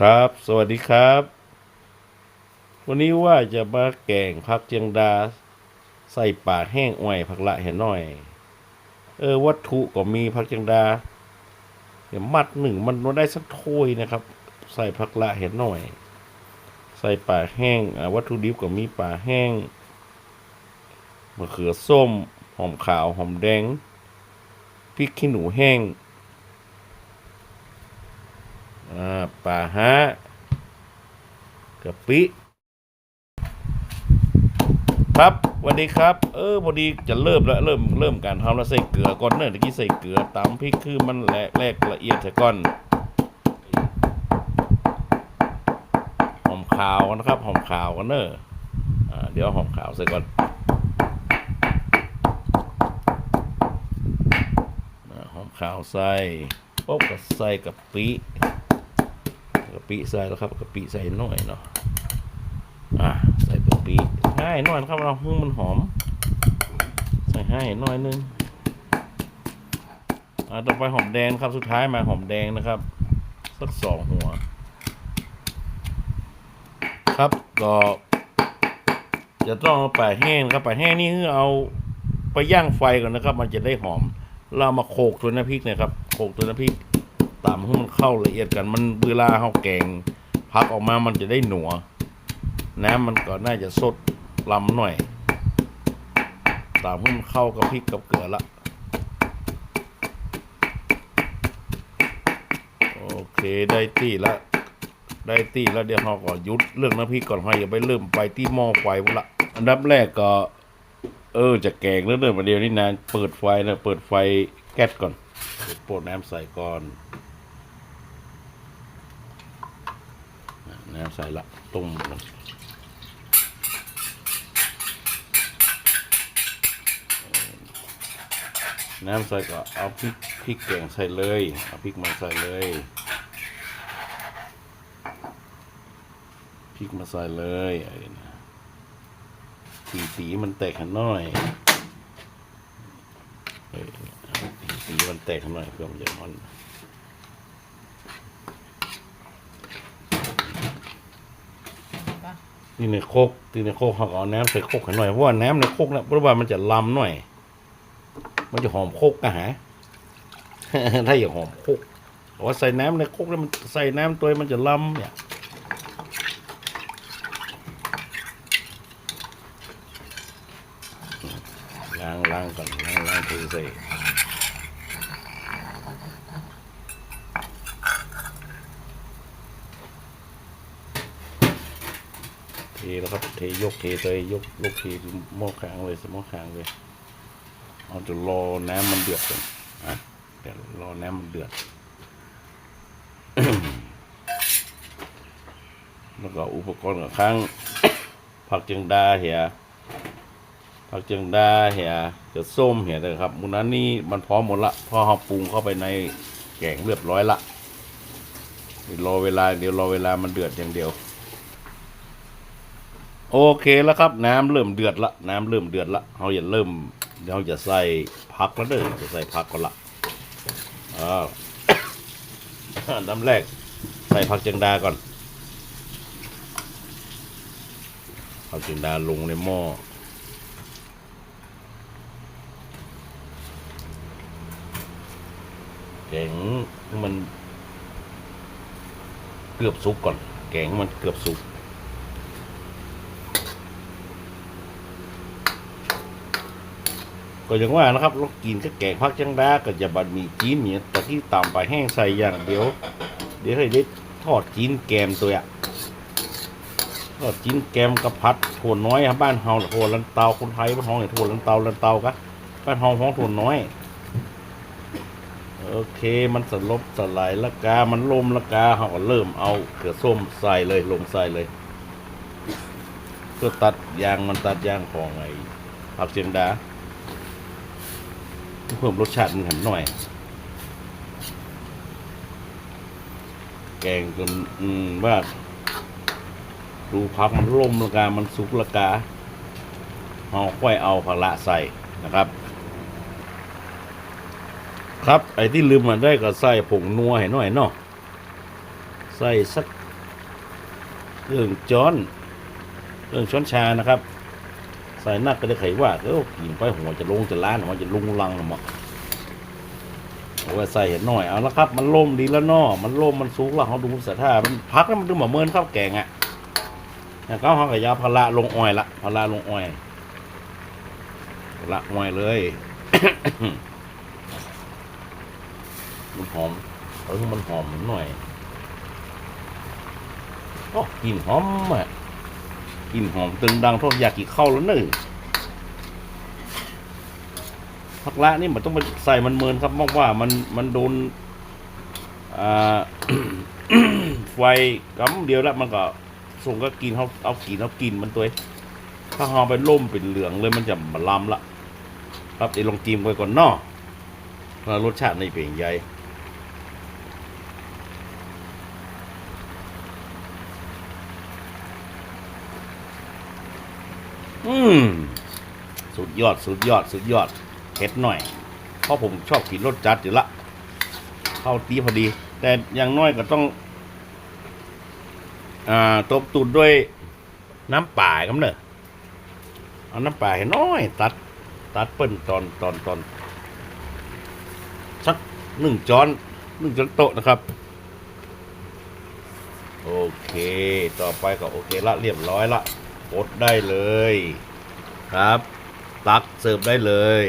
ครับ สวัสดีครับ วันนี้ว่าจะมาแกงผักเจียงดา ใส่ปากแห้งอ่อยผักละเห็นหน่อย เออ วัตถุก็มีผักเจียงดาเดี๋ยวมัดหนึ่งมันได้สักถ้วยนะครับ ใส่ผักละเห็นหน่อย ใส่ปลาแห้งวัตถุดิบก็มีปลาแห้งมะเขือส้ม หอมขาว หอมแดงพริกขี้หนูแห้ง ปลาฮะกะปิครับวัสดีครับ เออพอดีจะเริ่มแล้วเริ่มเริ่มการทำแล้วใส่เกลือก่อนเนอะตะกี้ใส่เกลือตำพริกคือมันแหลกแรกละเอียดใส่ก่อนหอมขาวนะครับหอมขาวกันเนอะอ่าเดี๋ยวหอมขาวใส่ก่อนหอมขาวใส่ปุ๊บก็ใส่กะปิ กะปิใส่แล้วครับกะปิใส่หน่อยเนาะอ่าใส่กะปิให้หน่อยครับเราให้มมันหอม ใส่ให้หน่อยนึงอ่าต่อไปหอมแดงครับสุดท้ายมาหอมแดงนะครับสักสองหัว ครับก็จะต้องเอาปลาแห้งครับปลาแห้งนี่คือเอาไปย่างไฟก่อนนะครับ มันจะได้หอม เรามาโขกตัวน้ำพริกเนะครับโขกตัวน้ำพริก ตำให้มันเข้าละเอียดกัน มันเวลาเขาแกงพักออกมามันจะได้หนัว น้ำมันก็น่าจะสดลำหน่อยตามให้มันเข้ากับพริกกับเกลือละโอเคได้ที่ละได้ตีแล้วเดี๋ยวเราก็หยุดเรื่องน้ำพริกก่อนให้อย่าไปเริ่มไปที่หม้อไฟละอันดับแรกก็ เออจะแกงเรื่องเดินมาเดียวนี่นานเปิดไฟนะเปิดไฟแก๊สก่อนโปรดน้ำใส่ก่อน น้ำใส่ละต้มก่อนน้ำใส่ก็เอาพริกพริกแกงใส่เลยเอาพริกมาใส่เลยพริกมาใส่เลยไอ้นะสีสีมันแตกขันหน่อยเอ้ยสีมันแตกขันหน่อยเพื่อมันจะมัน นี่ในโคกที่ในโคกเขาก็เอาน้ำใส่โคกขันหน่อยเพราะว่าน้ำในโคกนะเพราะว่ามันจะลำหน่อย มันจะหอมโคกนะฮะถ้าอย่าหอมโคกแต่ว่าใส่น้ำในโคกแล้วมันใส่น้ำตัวมันจะลำเนี่ยล้างล้างก่อนล้างล้างถือใส่ แล้วครับ เทยกเทเลยยกลูกเทหม้อค้างเลยสหม้อค้างเลยเอาจะรอน้ำมันเดือดก่อนอะเดี๋ยวรอน้ำมันเดือด แล้วก็อุปกรณ์กับครั้งผักเจียงดาเหียผักเจียงดาเหียจะส้มเหียเลยครับมูนั้นนี่มันพร้อมหมดละพอเราปรุงเข้าไปในแกงเรียบร้อยละรอเวลาเดี๋ยวรอเวลามันเดือดอย่างเดียว โอเคแล้วครับ น้ำเริ่มเดือดละน้ำเริ่มเดือดละเราอย่าเริ่มเราจะใส่ผักแล้วเด้อจะใส่ผักก่อนละอ่านดับแรกใส่ผักจียงดาก่อนผักจียงดาลงในหม้อแกงมันเกือบสุกก่อน แกงมันเกือบสุก ก็อย่างว่านะครับเรากินก็แกงพักจังดาก็จะบัดหมีจีนเนี่ยแต่ที่ต่ำไปแห้งใส่อย่างเดียว เดี๋ยวให้ได้ทอดจีนแกมตัวอะทอดจีนแกมกับพัดถั่วน้อยครับบ้านเฮาถั่วลันเตาคนไทยบ้านเฮาเนี่ยถั่วลันเตาลันเตากะบ้านเฮาห้องถั่วน้อยโอเค มันสลบสลายละกา มันลมละกาเขาก็เริ่มเอาเขือส้มใส่เลยลงใส่เลย เพื่อตัดยางมันตัดยางของไอ้ผักเชียงดา เพิ่มรสชาติมันหันหน่อย แกงจนอืมว่าดูพักมันล่มละกา มันสุกละกาเอาค่อยเอาผักละใส่นะครับ ครับไอ้ที่ลืมมาได้ก็ใส่ผงนัวให้หน่อยเนาะใส่สักเครื่องจ้อนเครื่องช้อนชานะครับ ใส่นักก็ได้ไขว่าเออกินไปหัวจะลงจะล้านหัวจะลุงลังหมดเอาไว้ใส่เห็นหน่อยเอาละครับ มันล่มดีแล้วนอมันล่มมันสูงแล้วเขาดูสถามันพักแล้วมันดูเหมือนเมินข้าวแกงอะแล้วก็เขากับยาพาราลงอ้อยละพาราลงอ้อยละอ้อยเลยมันหอมเออมันหอมหน่อยโอ้กลิ่นหอมอะ กลิ่นหอมตึงดังทอดอยากกินข้าวแล้วเนึ่งผักละนี่มันต้องไปใส่มันเมินครับมากว่ามันมันโดนไฟกำเดียวแล้วมันก็ส่งก็กินเขาเอากินเอากินมันตัว ถ้าหอมไปล่มเป็นเหลืองเลยมันจะมาลำละครับเดี๋ยวลองจิ้มไว้ก่อนเนาะรสชาติในเป็นยังไง อืมสุดยอด สุดยอด สุดยอดเผ็ดหน่อย เพราะผมชอบกินรสจัดอยู่ละ เข้าตีพอดี แต่อย่างน้อยก็ต้อง อ่าตบตูดด้วยน้ำป่าครับเนอะเอาน้ำป่าให้น้อย ตัด ตัดเปิ้นตอนตอนตอน สักหนึ่งจอนหนึ่งจอนโตะนะครับ โอเค ต่อไปก็โอเคละเรียบร้อยละ กดได้เลย ครับตักเสิร์ฟได้เลย